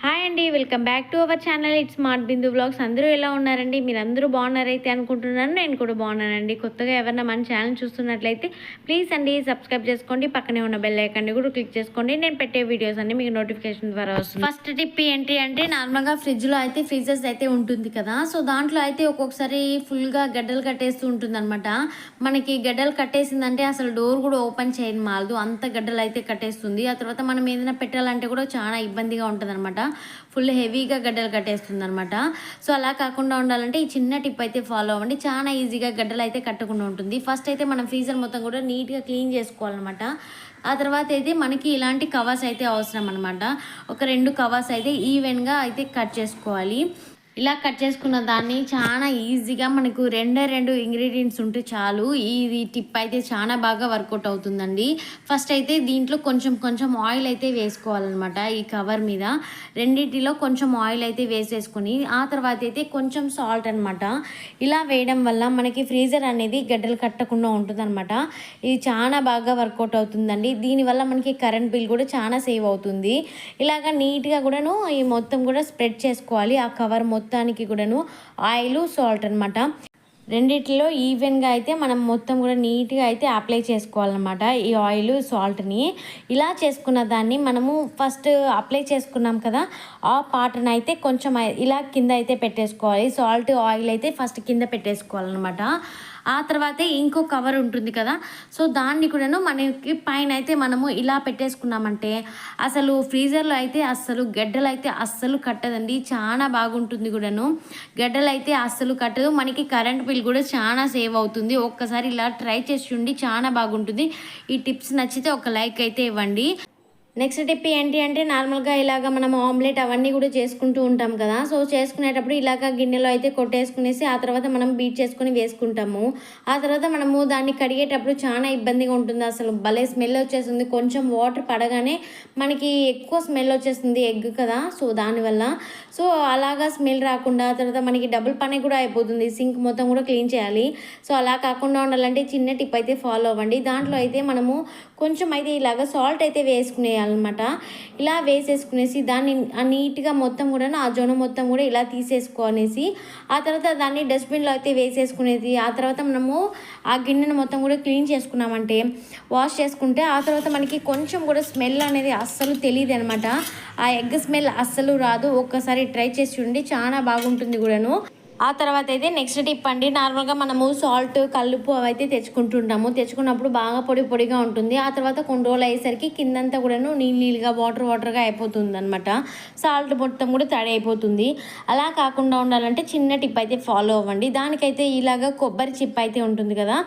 Hi. అండి welcome back to our channel. It's smart Bindu blogs అందరూ ఎలా ఉన్నారండి? మీరు అందరూ బాగున్నారైతే అనుకుంటున్నాను. నేను కూడా బాగున్నానండి. కొత్తగా ఎవరైనా మన ఛానల్ చూస్తున్నట్లయితే ప్లీజ్ అండి సబ్స్క్రైబ్ చేసుకోండి. పక్కనే ఉన్న బెల్ ఐకాన్ని కూడా క్లిక్ చేసుకోండి. నేను పెట్టే వీడియోస్ అన్ని మీకు నోటిఫికేషన్ ద్వారా వస్తుంది ఫస్ట్ టిప్ ఏంటి అంటే నార్మల్గా ఫ్రిడ్జ్లో అయితే ఫ్రిడ్జెస్ అయితే ఉంటుంది కదా. సో దాంట్లో అయితే ఒక్కొక్కసారి ఫుల్గా గడ్డలు కట్టేస్తూ ఉంటుంది అనమాట మనకి గడ్డలు కట్టేసిందంటే అసలు డోర్ కూడా ఓపెన్ చేయని మాలదు. అంత గడ్డలు అయితే కట్టేస్తుంది. ఆ తర్వాత మనం ఏదైనా పెట్టాలంటే కూడా చాలా ఇబ్బందిగా ఉంటుంది అనమాట ఫుల్ హెవీగా గడ్డలు కట్టేస్తుంది అనమాట సో అలా కాకుండా ఉండాలంటే ఈ చిన్న టిప్ అయితే ఫాలో అవ్వండి. చాలా ఈజీగా గడ్డలు అయితే కట్టకుండా ఉంటుంది. ఫస్ట్ అయితే మనం ఫ్రీజర్ మొత్తం కూడా నీట్గా క్లీన్ చేసుకోవాలన్నమాట. ఆ తర్వాత అయితే మనకి ఇలాంటి కవర్స్ అయితే అవసరం అనమాట ఒక రెండు కవర్స్ అయితే ఈవెన్గా అయితే కట్ చేసుకోవాలి. ఇలా కట్ చేసుకున్న దాన్ని చాలా ఈజీగా మనకు రెండే రెండు ఇంగ్రీడియంట్స్ ఉంటే చాలు. ఈ టిప్ అయితే చాలా బాగా వర్కౌట్ అవుతుందండి. ఫస్ట్ అయితే దీంట్లో కొంచెం కొంచెం ఆయిల్ అయితే వేసుకోవాలన్నమాట ఈ కవర్ మీద. రెండింటిలో కొంచెం ఆయిల్ అయితే వేసేసుకొని ఆ తర్వాత అయితే కొంచెం సాల్ట్ అనమాట ఇలా వేయడం వల్ల మనకి ఫ్రీజర్ అనేది గడ్డలు కట్టకుండా ఉంటుందన్నమాట. ఇది చాలా బాగా వర్కౌట్ అవుతుందండి. దీనివల్ల మనకి కరెంట్ బిల్ కూడా చాలా సేవ్ అవుతుంది. ఇలాగ నీట్గా కూడాను ఈ మొత్తం కూడా స్ప్రెడ్ చేసుకోవాలి. ఆ కవర్ మొత్తం మొత్తానికి కూడాను ఆయిల్ సాల్ట్ అనమాట రెండిట్లో ఈవెన్గా అయితే మనం మొత్తం కూడా నీట్గా అయితే అప్లై చేసుకోవాలన్నమాట ఈ ఆయిల్ సాల్ట్ని ఇలా చేసుకున్న దాన్ని మనము ఫస్ట్ అప్లై చేసుకున్నాం కదా ఆ పాటను అయితే కొంచెం ఇలా కింద అయితే పెట్టేసుకోవాలి. సాల్ట్ ఆయిల్ అయితే ఫస్ట్ కింద పెట్టేసుకోవాలన్నమాట. ఆ తర్వాతే ఇంకో కవర్ ఉంటుంది కదా. సో దాన్ని కూడాను మనకి పైన అయితే మనము ఇలా పెట్టేసుకున్నామంటే అసలు ఫ్రీజర్లో అయితే అస్సలు గడ్డలు అయితే అస్సలు కట్టదండి. చాలా బాగుంటుంది కూడాను. గడ్డలు అయితే అస్సలు కట్టదు. మనకి కరెంట్ బిల్ కూడా చాలా సేవ్ అవుతుంది. ఒక్కసారి ఇలా ట్రై చేసి ఉండి చాలా బాగుంటుంది. ఈ టిప్స్ నచ్చితే ఒక లైక్ అయితే ఇవ్వండి. నెక్స్ట్ టిప్ ఏంటి అంటే నార్మల్గా ఇలాగ మనం ఆమ్లెట్ అవన్నీ కూడా చేసుకుంటూ ఉంటాం కదా. సో చేసుకునేటప్పుడు ఇలాగ గిన్నెలో అయితే కొట్టేసుకునేసి ఆ తర్వాత మనం బీట్ చేసుకుని వేసుకుంటాము. ఆ తర్వాత మనము దాన్ని కడిగేటప్పుడు చాలా ఇబ్బందిగా ఉంటుంది అసలు. భలే స్మెల్ వచ్చేస్తుంది. కొంచెం వాటర్ పడగానే మనకి ఎక్కువ స్మెల్ వచ్చేస్తుంది ఎగ్ కదా. సో దానివల్ల. సో అలాగా స్మెల్ రాకుండా తర్వాత మనకి డబుల్ పని కూడా అయిపోతుంది. సింక్ మొత్తం కూడా క్లీన్ చేయాలి. సో అలా కాకుండా ఉండాలంటే చిన్న టిప్ అయితే ఫాలో అవ్వండి. దాంట్లో అయితే మనము కొంచెం అయితే ఇలాగ సాల్ట్ అయితే వేసుకునేయాలన్నమాట. ఇలా వేసేసుకునేసి దాన్ని నీట్గా మొత్తం కూడా ఆ జొన్న మొత్తం కూడా ఇలా తీసేసుకోనేసి ఆ తర్వాత దాన్ని డస్ట్బిన్లో అయితే వేసేసుకునేది. ఆ తర్వాత మనము ఆ గిన్నెను మొత్తం కూడా క్లీన్ చేసుకున్నామంటే వాష్ చేసుకుంటే ఆ తర్వాత మనకి కొంచెం కూడా స్మెల్ అనేది అస్సలు తెలియదు అనమాట ఆ ఎగ్ స్మెల్ అస్సలు రాదు. ఒక్కసారి ట్రై చేసి ఉండి చాలా బాగుంటుంది కూడాను. ఆ తర్వాత అయితే నెక్స్ట్ టిప్ అండి నార్మల్గా మనము సాల్ట్ కల్లుపు అవి అయితే తెచ్చుకుంటుంటాము. తెచ్చుకున్నప్పుడు బాగా పొడి పొడిగా ఉంటుంది. ఆ తర్వాత కొన్ని రోజులు అయ్యేసరికి కిందంతా కూడాను నీళ్ళు నీళ్ళుగా వాటర్ వాటర్గా అయిపోతుంది అనమాట సాల్ట్ మొత్తం కూడా తడి అయిపోతుంది. అలా కాకుండా ఉండాలంటే చిన్న టిప్ అయితే ఫాలో అవ్వండి. దానికైతే ఇలాగ కొబ్బరి చిప్ అయితే ఉంటుంది కదా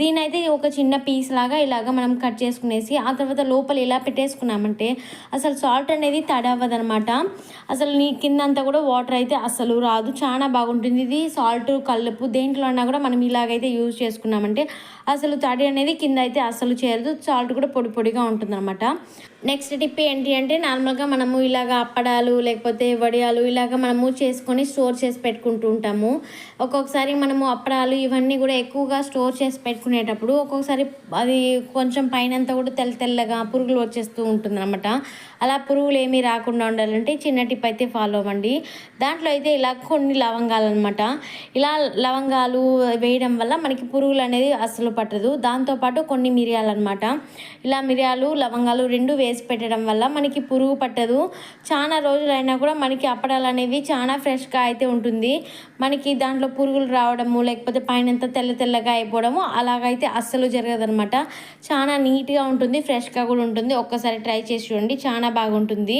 దీని అయితే ఒక చిన్న పీస్ లాగా ఇలాగ మనం కట్ చేసుకునేసి ఆ తర్వాత లోపల ఇలా పెట్టేసుకున్నామంటే అసలు సాల్ట్ అనేది తడి అవ్వదనమాట అసలు నీ కిందంతా కూడా వాటర్ అయితే అసలు రాదు. చాలా బాగుంటుంది. ఇది సాల్ట్ కల్లుపు దేంట్లో అన్నా కూడా మనం ఇలాగైతే యూజ్ చేసుకున్నామంటే అసలు తడి అనేది కింద అయితే అసలు చేరదు. సాల్ట్ కూడా పొడి పొడిగా ఉంటుందన్నమాట. నెక్స్ట్ టిప్ ఏంటి అంటే నార్మల్గా మనము ఇలాగ అప్పడాలు లేకపోతే వడియాలు ఇలాగ మనము చేసుకొని స్టోర్ చేసి పెట్టుకుంటూ ఉంటాము. ఒక్కొక్కసారి మనము అప్పడాలు ఇవన్నీ కూడా ఎక్కువగా స్టోర్ చేసి పెట్టుకునేటప్పుడు ఒక్కొక్కసారి అది కొంచెం పైనంతా కూడా తెల్ల తెల్లగా పురుగులు వచ్చేస్తూ ఉంటుంది అనమాట అలా పురుగులు ఏమీ రాకుండా ఉండాలంటే చిన్న టిప్ అయితే ఫాలో అవ్వండి. దాంట్లో అయితే ఇలా కొన్ని లవంగాలు అనమాట ఇలా లవంగాలు వేయడం వల్ల మనకి పురుగులు అనేది అస్సలు పట్టదు. దాంతోపాటు కొన్ని మిరియాలు అనమాట ఇలా మిరియాలు లవంగాలు రెండు వేసి పెట్టడం వల్ల మనకి పురుగు పట్టదు. చాలా రోజులైనా కూడా మనకి అప్పడాలు అనేవి చాలా ఫ్రెష్గా అయితే ఉంటుంది. మనకి దాంట్లో పురుగులు రావడము లేకపోతే పైన తెల్ల తెల్లగా అయిపోవడము అలాగైతే అస్సలు జరగదనమాట చాలా నీట్గా ఉంటుంది ఫ్రెష్గా కూడా ఉంటుంది. ఒక్కసారి ట్రై చేసి చూడండి. చాలా బాగుంటుంది.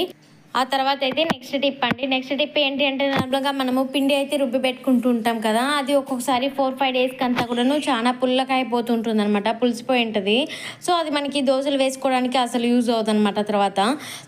ఆ తర్వాత అయితే నెక్స్ట్ టిప్ అండి. నెక్స్ట్ టిప్ ఏంటి అంటే నార్మల్గా మనము పిండి అయితే రుబ్బి పెట్టుకుంటూ ఉంటాం కదా అది ఒక్కొక్కసారి ఫోర్ ఫైవ్ డేస్కి అంతా కూడాను చాలా పుల్లగా అయిపోతుంటుంది అనమాట పులిసిపోయి ఉంటుంది. సో అది మనకి దోశలు వేసుకోవడానికి అసలు యూజ్ అవుతుంది అనమాట తర్వాత.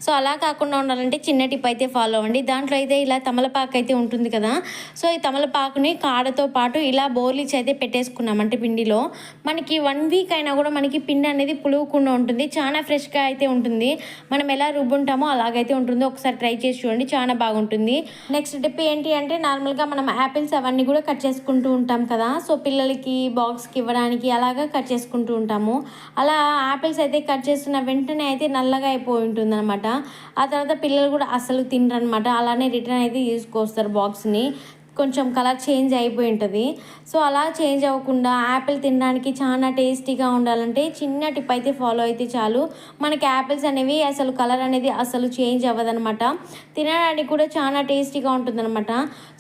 సో అలా కాకుండా ఉండాలంటే చిన్న టిప్ అయితే ఫాలో అవ్వండి. దాంట్లో అయితే ఇలా తమలపాకు అయితే ఉంటుంది కదా సో ఈ తమలపాకుని కాడతో పాటు ఇలా బోర్లిచ్చి అయితే పెట్టేసుకున్నామంటే పిండిలో. మనకి వన్ వీక్ అయినా కూడా మనకి పిండి అనేది పులువకుండా ఉంటుంది చాలా ఫ్రెష్గా అయితే ఉంటుంది. మనం ఎలా రుబ్బుంటామో అలాగైతే ఉంటుంది. ఒకసారి ట్రై చేసి చూడండి చాలా బాగుంటుంది. నెక్స్ట్ టిప్ ఏంటి అంటే నార్మల్గా మనం యాపిల్స్ అవన్నీ కూడా కట్ చేసుకుంటూ ఉంటాం కదా. సో పిల్లలకి బాక్స్కి ఇవ్వడానికి అలాగా కట్ చేసుకుంటూ ఉంటాము. అలా యాపిల్స్ అయితే కట్ చేస్తున్న వెంటనే అయితే నల్లగా అయిపోయి ఉంటుంది అనమాట ఆ తర్వాత పిల్లలు కూడా అసలు తినరనమాట అలానే రిటర్న్ అయితే తీసుకొస్తారు బాక్స్ని కొంచెం కలర్ చేంజ్ అయిపోయి ఉంటుంది. సో అలా చేంజ్ అవ్వకుండా యాపిల్ తినడానికి చాలా టేస్టీగా ఉండాలంటే చిన్న టిప్ అయితే ఫాలో అయితే చాలు. మనకి యాపిల్స్ అనేవి అసలు కలర్ అనేది అసలు చేంజ్ అవ్వదనమాట తినడానికి కూడా చాలా టేస్టీగా ఉంటుందన్నమాట.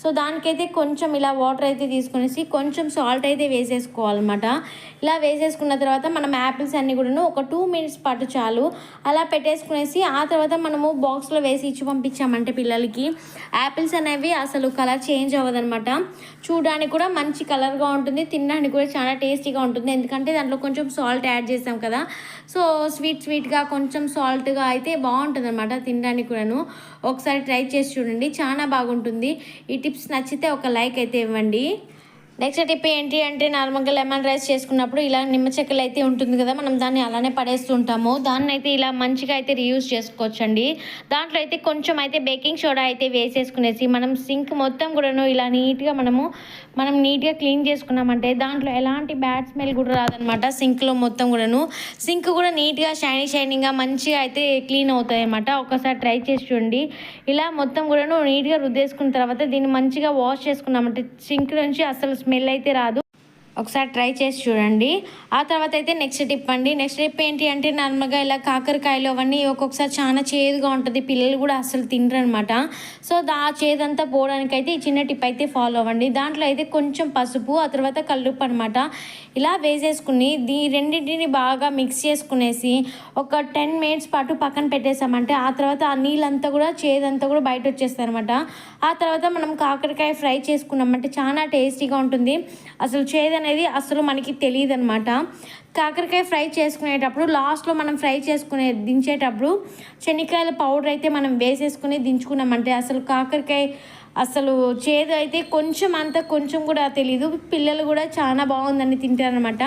సో దానికైతే కొంచెం ఇలా వాటర్ అయితే తీసుకునేసి కొంచెం సాల్ట్ అయితే వేసేసుకోవాలన్నమాట. ఇలా వేసేసుకున్న తర్వాత మనం యాపిల్స్ అన్నీ కూడాను ఒక టూ మినిట్స్ పాటు చాలు. అలా పెట్టేసుకునేసి ఆ తర్వాత మనము బాక్స్లో వేసి ఇచ్చి పంపించామంటే పిల్లలకి. యాపిల్స్ అనేవి అసలు కలర్ చేంజ్ అవ్వదనమాట చూడడానికి కూడా మంచి కలర్గా ఉంటుంది. తినడానికి కూడా చాలా టేస్టీగా ఉంటుంది. ఎందుకంటే దాంట్లో కొంచెం సాల్ట్ యాడ్ చేసాం కదా. సో స్వీట్ స్వీట్గా కొంచెం సాల్ట్గా అయితే బాగుంటుంది అనమాట తినడానికి కూడాను. ఒకసారి ట్రై చేసి చూడండి. చాలా బాగుంటుంది. ఈ టిప్స్ నచ్చితే ఒక లైక్ అయితే ఇవ్వండి. నెక్స్ట్ టిప్ ఏంటి అంటే నార్మల్గా లెమన్ రైస్ చేసుకున్నప్పుడు ఇలా నిమ్మ చెక్కలు అయితే ఉంటుంది కదా మనం దాన్ని అలానే పడేస్తూ ఉంటాము. దాన్ని అయితే ఇలా మంచిగా అయితే రీయూజ్ చేసుకోవచ్చండి. దాంట్లో అయితే కొంచెం అయితే బేకింగ్ సోడా అయితే వేసేసుకునేసి మనం సింక్ మొత్తం కూడాను ఇలా నీట్గా మనము మనం నీట్గా క్లీన్ చేసుకున్నామంటే దాంట్లో ఎలాంటి బ్యాడ్ స్మెల్ కూడా రాదనమాట సింక్లో మొత్తం కూడాను. సింక్ కూడా నీట్గా షైనీ షైనింగ్గా మంచిగా అయితే క్లీన్ అవుతుంది అనమాట ఒకసారి ట్రై చేసి చూడండి. ఇలా మొత్తం కూడాను నీట్గా రుద్దేసుకున్న తర్వాత దీన్ని మంచిగా వాష్ చేసుకున్నామంటే సింక్ నుంచి అసలు స్మెల్ అయితే రాదు. ఒకసారి ట్రై చేసి చూడండి. ఆ తర్వాత అయితే నెక్స్ట్ టిప్ అండి. నెక్స్ట్ టిప్ ఏంటి అంటే నార్మల్గా ఇలా కాకరకాయలు అవన్నీ ఒక్కొక్కసారి చాలా చేదుగా ఉంటుంది. పిల్లలు కూడా అసలు తినరు అనమాట సో దా ఆ చేదంతా పోవడానికి అయితే ఈ చిన్న టిప్ అయితే ఫాలో అవ్వండి. దాంట్లో అయితే కొంచెం పసుపు ఆ తర్వాత కల్లుప్పు అనమాట ఇలా వేసేసుకుని దీ రెండింటిని బాగా మిక్స్ చేసుకునేసి ఒక టెన్ మినిట్స్ పాటు పక్కన పెట్టేసామంటే ఆ తర్వాత ఆ నీళ్ళంతా కూడా చేదంతా కూడా బయట వచ్చేస్తాయి అనమాట ఆ తర్వాత మనం కాకరకాయ ఫ్రై చేసుకున్నామంటే చాలా టేస్టీగా ఉంటుంది. అసలు చేదు అనేది అసలు మనకి తెలియదు అనమాట కాకరకాయ ఫ్రై చేసుకునేటప్పుడు లాస్ట్లో మనం ఫ్రై చేసుకునే దించేటప్పుడు శనక్కాయల పౌడర్ అయితే మనం వేసేసుకుని దించుకున్నామంటే అసలు కాకరకాయ అసలు చేదు అయితే కొంచెం అంత కొంచెం కూడా తెలియదు పిల్లలు కూడా చాలా బాగుందని తింటారనమాట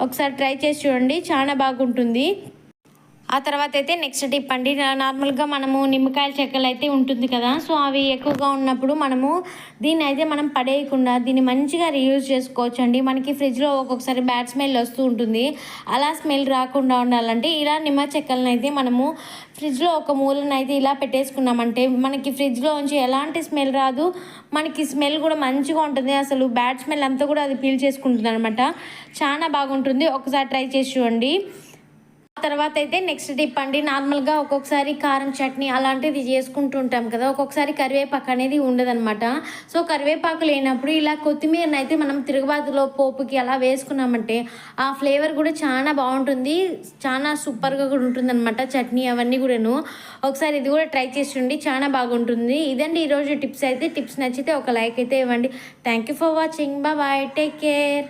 ఒకసారి ట్రై చేసి చూడండి చాలా బాగుంటుంది. ఆ తర్వాత అయితే నెక్స్ట్ టిప్ అండి నార్మల్గా మనము నిమ్మకాయల చెక్కలు అయితే ఉంటుంది కదా సో అవి ఎక్కువగా ఉన్నప్పుడు మనము దీన్ని అయితే మనం పడేయకుండా దీన్ని మంచిగా రీయూజ్ చేసుకోవచ్చు అండి మనకి ఫ్రిడ్జ్లో ఒక్కొక్కసారి బ్యాడ్ స్మెల్ వస్తూ ఉంటుంది. అలా స్మెల్ రాకుండా ఉండాలంటే ఇలా నిమ్మ చెక్కలను అయితే మనము ఫ్రిడ్జ్లో ఒక మూలను అయితే ఇలా పెట్టేసుకున్నామంటే మనకి ఫ్రిడ్జ్లో నుంచి ఎలాంటి స్మెల్ రాదు. మనకి స్మెల్ కూడా మంచిగా ఉంటుంది. అసలు బ్యాడ్ స్మెల్ అంతా కూడా అది పీల్ చేసుకుంటుంది అనమాట చాలా బాగుంటుంది. ఒకసారి ట్రై చేసి చూడండి. తర్వాత అయితే నెక్స్ట్ టిప్ అండి నార్మల్గా ఒక్కొక్కసారి కారం చట్నీ అలాంటిది చేసుకుంటూ ఉంటాం కదా. ఒక్కొక్కసారి కరివేపాకు అనేది ఉండదనమాట సో కరివేపాకు లేనప్పుడు ఇలా కొత్తిమీరని అయితే మనం తిరుగుబాతులో పోపుకి అలా వేసుకున్నామంటే ఆ ఫ్లేవర్ కూడా చాలా బాగుంటుంది. చాలా సూపర్గా కూడా ఉంటుందన్నమాట చట్నీ అవన్నీ కూడాను. ఒకసారి ఇది కూడా ట్రై చేసి చాలా బాగుంటుంది. ఇదండి ఈరోజు టిప్స్ అయితే. టిప్స్ నచ్చితే ఒక లైక్ అయితే ఇవ్వండి. Thank you for watching bye take care